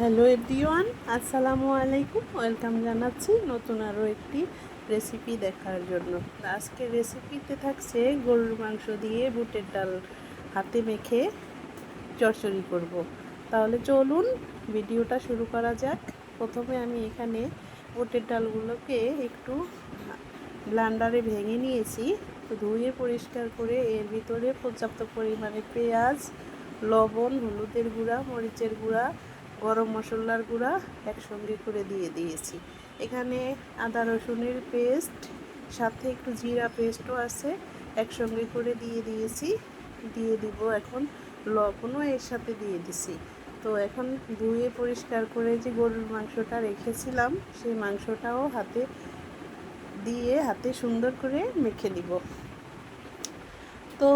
Hello everyone, আসসালামু আলাইকুম। Welcome জানাচ্ছি নতুন আরও একটি রেসিপি দেখার জন্য। আজকে রেসিপিতে থাকছে গরুর মাংস দিয়ে বুটের ডাল হাতে মেখে চচ্চড়ি করব। তাহলে চলুন ভিডিওটা শুরু করা যাক। প্রথমে আমি এখানে বুটের ডালগুলোকে একটু ব্লান্ডারে ভেঙে নিয়েছি। ধুয়ে পরিষ্কার করে এর ভিতরে পর্যাপ্ত পরিমাণে পেঁয়াজ, লবণ, হলুদের গুঁড়া, মরিচের গুঁড়া গরম মশলার গুঁড়া একসঙ্গে করে দিয়ে দিয়েছি। এখানে আদা রসুনের পেস্ট, সাথে একটু জিরা পেস্টও আছে, একসঙ্গে করে দিয়ে দিয়েছি। দিয়ে দিব এখন লবণও এর সাথে দিয়ে দিছি। তো এখন ধুয়ে পরিষ্কার করে যে গরুর মাংসটা রেখেছিলাম, সেই মাংসটাও হাতে দিয়ে হাতে সুন্দর করে মেখে দিব। তো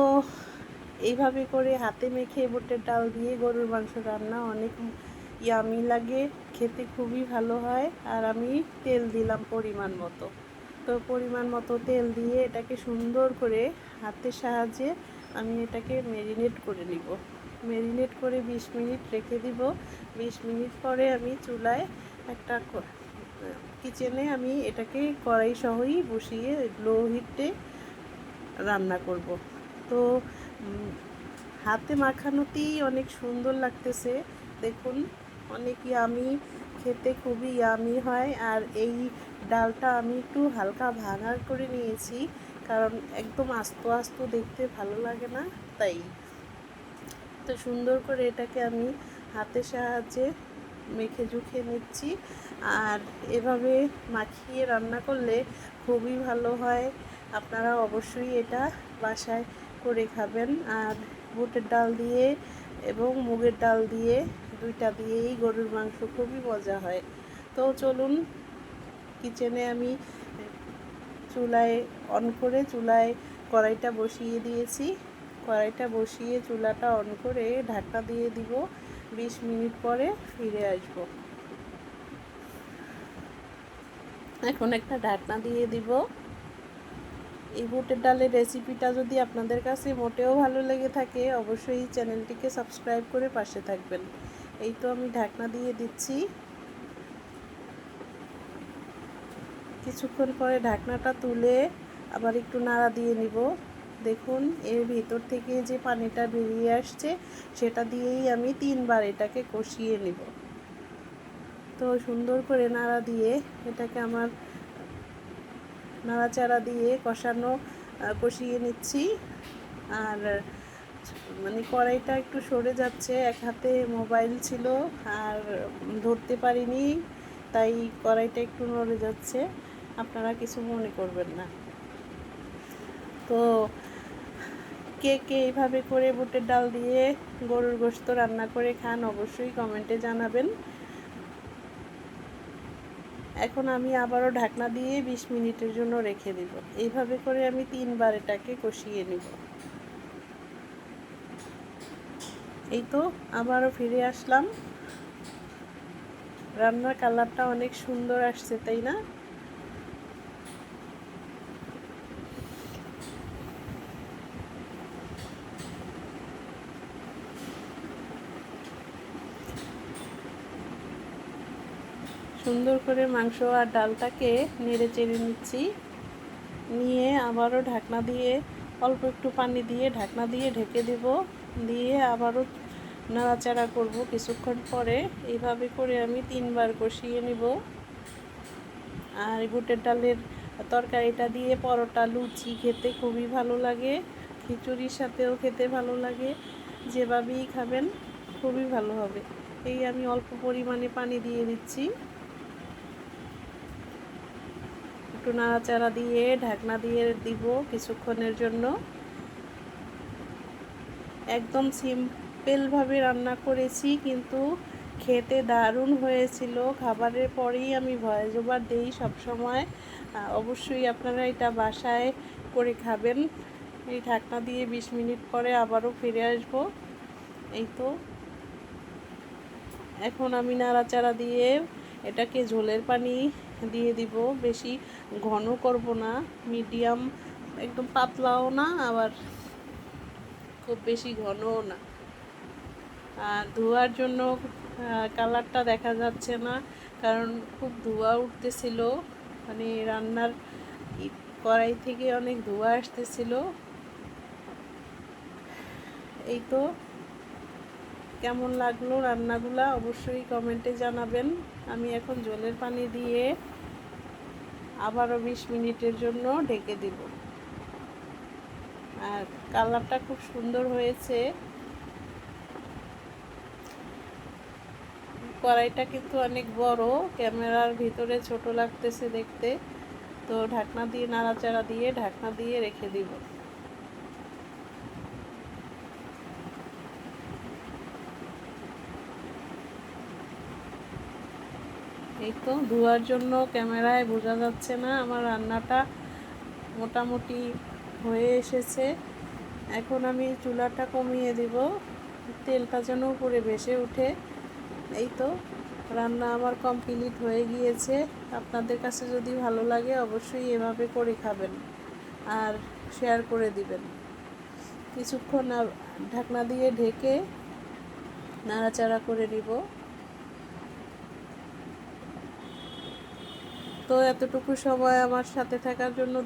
এইভাবে করে হাতে মেখে বুটের ডাল দিয়ে গরুর মাংস রান্না অনেক ইয়ামি লাগে, খেতে খুবই ভালো হয়। আর আমি তেল দিলাম পরিমাণ মতো। তো পরিমাণ মতো তেল দিয়ে এটাকে সুন্দর করে হাতের সাহায্যে আমি এটাকে ম্যারিনেট করে নিব। ম্যারিনেট করে 20 মিনিট রেখে দিব। 20 মিনিট পরে আমি চুলায় একটা কিচেনে আমি এটাকে কড়াই সহই বসিয়ে লো হিটে রান্না করব। তো হাতে মাখানোতেই অনেক সুন্দর লাগতেছে। দেখুন অনেক ইয়ামি খেতে খুবই ইয়ামি হয় আর এই ডালটা আমি একটু হালকা ভাঙা করে নিয়েছি কারণ একদম আস্ত আস্ত দেখতে ভালো লাগে না, তাই। তো সুন্দর করে এটাকে আমি হাতের সাহায্যে মেখে জুখে নিচ্ছি আর এভাবে মাখিয়ে রান্না করলে খুবই ভালো হয়। আপনারা অবশ্যই এটা বাসায় করে খাবেন আর বুটের ডাল দিয়ে এবং মুগের ডাল দিয়ে দুইটা দিয়েই গরুর মাংস খুবই মজা হয়। তো চলুন কিচেনে আমি চুলায় অন করে চুলায় কড়াইটা বসিয়ে দিয়েছি। কড়াইটা বসিয়ে চুলাটা অন করে ঢাকনা দিয়ে দিব। বিশ মিনিট পরে ফিরে আসব। এখন একটা ঢাকনা দিয়ে দিব। এই বুটের ডালের রেসিপিটা যদি আপনাদের কাছে মোটেও ভালো লেগে থাকে, অবশ্যই চ্যানেলটিকে সাবস্ক্রাইব করে পাশে থাকবেন। এই তো আমি ঢাকনা দিয়ে দিচ্ছি। কিছুক্ষণ পরে ঢাকনাটা তুলে আবার একটু নাড়া দিয়ে নিব। দেখুন, এর ভিতর থেকে যে পানিটা বেরিয়ে আসছে, সেটা দিয়েই আমি তিনবার এটাকে কষিয়ে নিব। তো সুন্দর করে নাড়া দিয়ে এটাকে আমার নাড়াচাড়া দিয়ে কষানো কষিয়ে নিচ্ছি। আর মানে কড়াইটা একটু সরে যাচ্ছে, এক হাতে মোবাইল ছিল আর ধরতে পারিনি, তাই কড়াইটা একটু নড়ে যাচ্ছে। আপনারা কিছু মনে করবেন না। তো কে কে এইভাবে করে বুটের ডাল দিয়ে গরুর গোস্ত রান্না করে খান অবশ্যই কমেন্টে জানাবেন। এখন আমি আবারও ঢাকনা দিয়ে বিশ মিনিটের জন্য রেখে দিব। এইভাবে করে আমি তিনবার এটাকে কষিয়ে নিব। এই তো আবারও ফিরে আসলাম। রান্নার কালারটা অনেক সুন্দর আসছে, তাই না? সুন্দর করে মাংস আর ডালটাকে নেড়ে চেড়ে নিচ্ছি। নিয়ে আবারও ঢাকনা দিয়ে, অল্প একটু পানি দিয়ে ঢাকনা দিয়ে ঢেকে দেব। দিয়ে আবারও নাড়াচাড়া করব কিছুক্ষণ পরে। এইভাবে করে আমি তিনবার কষিয়ে নিব। আর বুটের ডালের তরকারিটা দিয়ে পরোটা, লুচি খেতে খুবই ভালো লাগে। খিচুড়ির সাথেও খেতে ভালো লাগে। যেভাবেই খাবেন, খুবই ভালো হবে। এই আমি অল্প পরিমাণে পানি দিয়ে দিচ্ছি। একটু নাড়াচাড়া দিয়ে ঢাকনা দিয়ে দিব কিছুক্ষণের জন্য। একদম সিম্পলভাবে রান্না করেছি, কিন্তু খেতে দারুণ হয়েছিল। খাবারের পরেই আমি ভয়েস ওভার দিই সবসময়। অবশ্যই আপনারা এটা বাসায় করে খাবেন। এই ঢাকনা দিয়ে বিশ মিনিট পরে আবারও ফিরে আসব। এই তো। এখন আমি নাড়াচাড়া দিয়ে এটাকে ঝোলের পানি দিয়ে দিব। বেশি ঘন করব না, মিডিয়াম, একদম পাতলাও না, আবার খুব বেশি ঘনও না। ধোয়ার জন্য কালারটা দেখা যাচ্ছে না, কারণ খুব ধোঁয়া উঠতেছিল। মানে রান্নার কড়াই থেকে অনেক ধোঁয়া আসতেছিল। এই তো, কেমন লাগল রান্নাগুলা? অবশ্যই কমেন্টে জানাবেন। আমি এখন জলের পানি দিয়ে আবারও বিশ মিনিটের জন্য ঢেকে দিব। আর কালারটা খুব সুন্দর হয়েছে। কড়াইটা কিন্তু অনেক বড়, ক্যামেরার ভিতরে ছোট লাগতেছে দেখতে। তো ঢাকনা দিয়ে, নাড়াচাড়া দিয়ে ঢাকনা দিয়ে রেখে দিব। এই তো ধোয়ার জন্য ক্যামেরায় বোঝা যাচ্ছে না, আমার রান্নাটা মোটামুটি হয়ে এসেছে। এখন আমি চুলাটা কমিয়ে দিব, তেলটা যেন উপরে ভেসে উঠে এই তো, রান্না আমার কমপ্লিট হয়ে গিয়েছে। আপনাদের কাছে যদি ভালো লাগে, অবশ্যই এভাবে করে খাবেন আর শেয়ার করে দিবেন। কিছুক্ষণ ঢাকনা দিয়ে ঢেকে নাড়াচাড়া করে নিব। তো এতটুকু সময় আমার সাথে থাকার জন্য